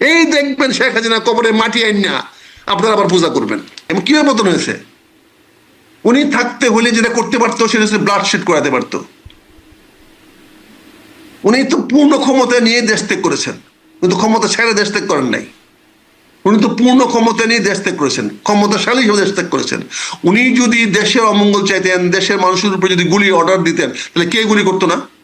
এই দেখবেন শেখ হাসিনা কবরে মাটি আইন না আপনারা আবার পূজা করবেন। এবং কীভাবে মতন হয়েছে? উনি থাকতে হলে যেটা করতে পারতো, সেটা হচ্ছে ব্লাড শেড করাতে পারতো। উনি তো পূর্ণ ক্ষমতা নিয়ে দেশ ত্যাগ করেছেন। কিন্তু ক্ষমতা ছেড়ে দেশ ত্যাগ করেন নাই। উনি তো পূর্ণ ক্ষমতা নিয়ে দেশ ত্যাগ করেছেন, ক্ষমতাশালী হিসেবে দেশ ত্যাগ করেছেন। উনি যদি দেশের অমঙ্গল চাইতেন, দেশের মানুষের উপরে যদি গুলি অর্ডার দিতেন, তাহলে কে গুলি করতো না?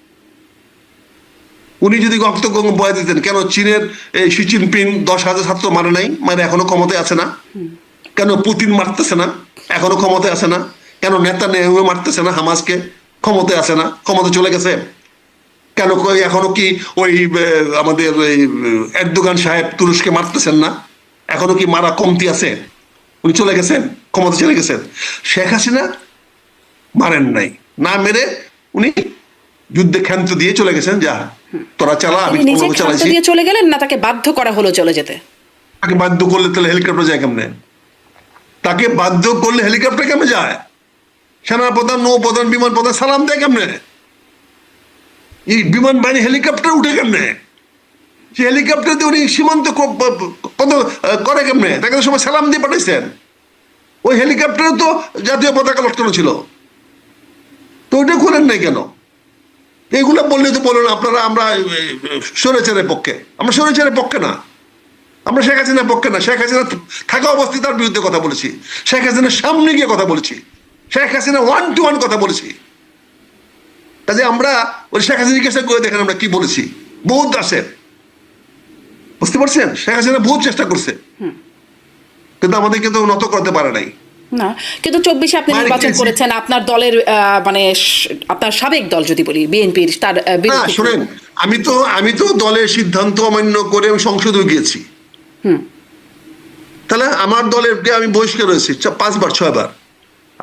উনি যদি রক্ত বয়া দিতেন কেন চীনের এই শি জিনপিং দশ হাজার ছাত্র মারে নাই? মানে এখনও ক্ষমতায় আছে না? কেন পুতিন মারতেছে না? এখনও ক্ষমতায় আছে না? কেন নেতা নেহু মারতেছে না হামাজকে ক্ষমতায় আছে না? ক্ষমতা চলে গেছে? কেন এখনও কি ওই আমাদের ওই এরদোগান সাহেব তুরস্কে মারতেছেন না? এখনও কি মারা কমতি আছে? উনি চলে গেছেন ক্ষমতা চলে গেছেন শেখ হাসিনা মারেন নাই। না মেরে উনি যুদ্ধে ক্ষান্ত দিয়ে চলে গেছেন যা তোরা চালা আমি তোমাকে চালাইছি দিয়ে চলে গেলেন না তাকে বাধ্য করা হলো চলে যেতে? তাকে বাধ্য করলে তাহলে হেলিকপ্টার যায় কেমনে? তাকে বাধ্য করলে হেলিকপ্টার কেমনে যায়? সেনা প্রধান নৌ প্রধান বিমান প্রধান সালাম দেয় কেমনে? এই বিমান বাহিনী হেলিকপ্টার উঠে কেমনে? সে হেলিকপ্টার দিয়ে উনি সীমান্ত কত করে কেমনে? তাকে তো সময় সালাম দিয়ে পাঠাইছেন। ওই হেলিকপ্টারে তো জাতীয় পতাকা লটকানো ছিল। তো ওইটা করেন নাই কেন? এগুলো বললে তো বলুন আপনারা আমরা সরেচারের পক্ষে। আমরা সরেচারের পক্ষে না। আমরা শেখ হাসিনার পক্ষে না। শেখ হাসিনা থাকা অবস্থায় তার বিরুদ্ধে কথা বলেছি। শেখ হাসিনার সামনে গিয়ে কথা বলেছি। Sheikh Hasina one two one কথা বলেছি। কাজে আমরা ওই শেখ হাসিনাকে কাছে করে দেখেন আমরা কি বলেছি। বহুত আছে। বুঝতে পারছেন? শেখ হাসিনা বহুত চেষ্টা করছে। কিন্তু আমাদেরকে তো নত করতে পারে নাই। না। কিন্তু চব্বিশে আপনি মানে নির্বাচন করেছেন আপনার দলের মানে আপনার সাবেক দল যদি বলি বিএনপির তার শোনেন আমি তো আমি তো দলের সিদ্ধান্ত অমান্য করে আমি সংসদেও গিয়েছি। তাহলে আমার দলের আমি বহিষ্কার হয়েছি পাঁচবার ছয়বার।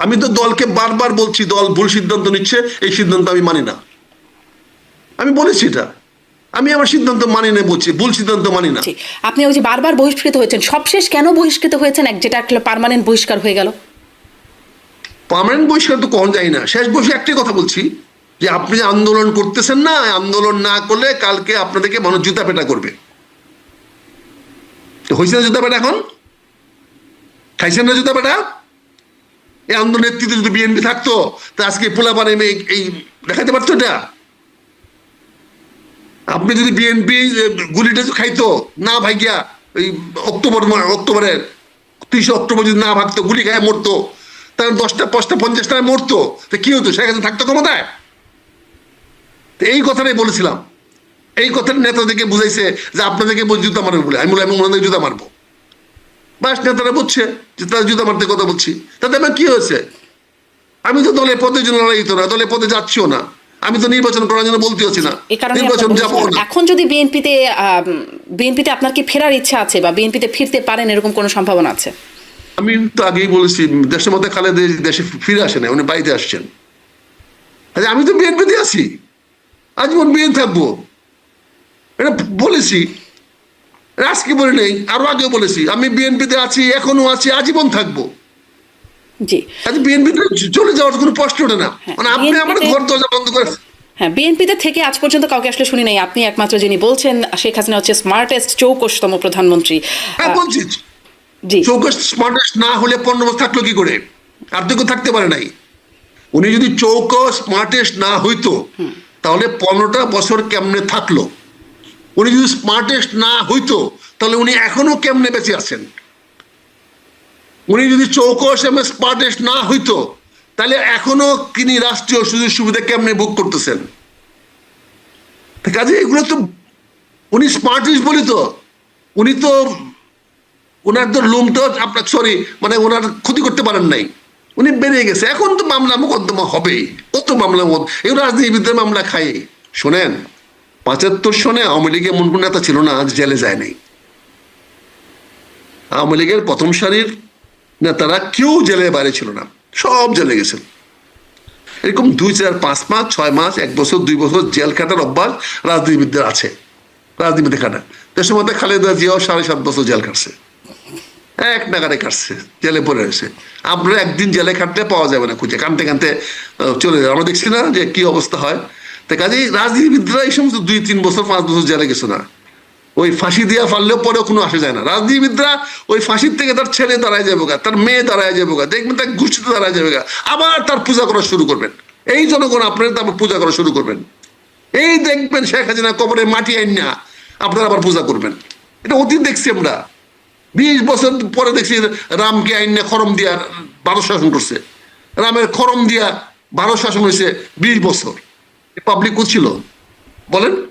আমি তো দলকে বারবার বলছি দল ভুল সিদ্ধান্ত নিচ্ছে এই সিদ্ধান্ত আমি মানি না। আমি বলেছি এটা। আমি আমার সিদ্ধান্ত মানি না বলছি ভুল সিদ্ধান্ত মানি না। আপনি ওই যে বারবার বহিষ্কৃত হয়েছেন সবশেষ কেন বহিষ্কৃত হয়েছেন? এক যেটা পার্মানেন্ট বহিষ্কার হয়ে গেল। পার্মানেন্ট বহিষ্কার তো কখন যায় না? শেষ বসে একটাই কথা বলছি, যে আপনি যে আন্দোলন করতেছেন না আন্দোলন না করলে কালকে আপনাদেরকে মানুষ জুতা পেটা করবে। তো হয়েছে না জুতা পেটা এখন? খাইছেন না জুতা পেটা? এই আন্দোলন নেতৃত্বে যদি বিএনপি থাকতো, তা আজকে পোলা পানে এই দেখাতে পারতো এটা? আপনি যদি বিএনপি গুলিটা খাইতো, না ভাইগিয়া ওই অক্টোবর অক্টোবরের, তিরিশে অক্টোবর যদি না ভাগতো, গুলি খায় মরতো তাহলে দশটা পাঁচটা পঞ্চাশটা মরতো। তো কি হতো? শেখ হাসিনা থাকতো ক্ষমতায়? তো এই কথাটাই বলেছিলাম। এই কথাটা নেতাদেরকে বুঝাইছে যে আপনাদেরকে বল জুতা মারবে বলে। আমি বলে আমি ওনাদের জুতা মারবো। বাস নেতারা বুঝছে যে তারা জুতা মারতে কথা বলছি। তাতে আমার কি হয়েছে? আমি তো দলের পদের জন্য লড়াই না দলের পদে যাচ্ছিও না। আমি তো নির্বাচন করার জন্য বলতে হচ্ছি না। নির্বাচন যাব। না। এখন যদি বিএনপিতে বিএনপিতে আপনার কি ফেরার ইচ্ছা আছে বা বিএনপিতে ফিরতে পারেন এরকম কোনো সম্ভাবনা আছে? আমি তো আগেই বলেছি দেশের মধ্যে জিয়া দেশে ফিরে আসে না উনি বাড়িতে আসছেন। আমি তো বিএনপিতে আছি। আজীবন বিএন থাকব। এটা বলেছি। আজকে বলে নেই আরও আগে বলেছি আমি বিএনপিতে আছি এখনও আছি আজীবন থাকব। জি। আজ বিএনপিতে চলে যাওয়ার কোনো প্রশ্ন ওঠে না। হ্যাঁ, মানে আপনি আমার ঘর দরজা বন্ধ করে হ্যাঁ বিএনপিতে থেকে আজ পর্যন্ত কাউকে আসলে শুনি নাই। আপনি একমাত্র যিনি বলছেন শেখ হাসিনা হচ্ছে স্মার্টেস্ট চৌকশতম প্রধানমন্ত্রী। হ্যাঁ বলছি। চৌকস স্মার্টেস্ট না হলে পনেরো বছর থাকল কি করে? আর তো থাকতে পারে নাই। উনি যদি স্মার্টেস্ট না হইতো তাহলে পনেরোটা বছর কেমনে থাকল? উনি যদি স্মার্টেস্ট না হইতো তাহলে উনি এখনও কেমনে বেঁচে আছেন? উনি যদি চৌকস এবং স্মার্টেস্ট না হইতো তাহলে এখনও তিনি রাষ্ট্রীয় সুযোগ সুবিধা কেমনে ভোগ করতেছেন? কাজে এগুলো তো উনি স্মার্টেস্ট বলি তো। উনি তো ওনার তো লোমটা আপনার সরি মানে ওনার ক্ষতি করতে পারেন নাই। উনি বেরিয়ে গেছে। এখন তো মামলা মোকদ্দমা হবেই কত মামলা এই রাজনীতিবিদদের মামলা খাই শোনেন, পঁচাত্তর সনে আওয়ামী লীগের এমন কোন নেতা ছিল না, আজ জেলে যায় নাই। আওয়ামী লীগের প্রথম সারির নেতারা কেউ জেলে বাইরে ছিল না। সব জেলে গেছেন এরকম দুই চার, পাঁচ মাস, ছয় মাস, এক বছর, দুই বছর জেল কাটার অভ্যাস রাজনীতিবিদদের আছে। রাজনীতি কাটা দেশের মধ্যে খালেদা জিয়াও সাড়ে সাত বছর জেল কাটছে এক নাগারে কাটছে, জেলে পড়ে রয়েছে। আপনারা একদিন জেলে কাটতে পাওয়া যাবে না খুঁজে, কানতে কানতে চলে যাবে আমরা দেখছি না যে কি অবস্থা হয়। তো কাজেই রাজনীতিবিদরা এই সমস্ত দুই তিন বছর, পাঁচ বছর জেলে গেছে না। ওই ফাঁসি দিয়া ফাললেও পরেও কোনো আসে যায় না। রাজনীতিবিদরা ওই ফাঁসির থেকে তার ছেলে দাঁড়ায় যাবে গা, তার মেয়ে দাঁড়ায় যাবে গা, দেখবেন তার গোষ্ঠীতে দাঁড়ায় যাবে গা। আবার তার পূজা করা শুরু করবেন। এই জনগণ আপনার তারপর পূজা করা শুরু করবেন। এই দেখবেন শেখ হাসিনা কবরে মাটি আইন না আপনারা আবার পূজা করবেন। এটা অতীত দেখছি আমরা। বিশ বছর পরে দেখছি রামকে আইনে খরম দিয়া ভারত শাসন করছে। রামের খরম দিয়া ভারত শাসন হয়েছে বিশ বছর। পাবলিক ছিল। বলেন।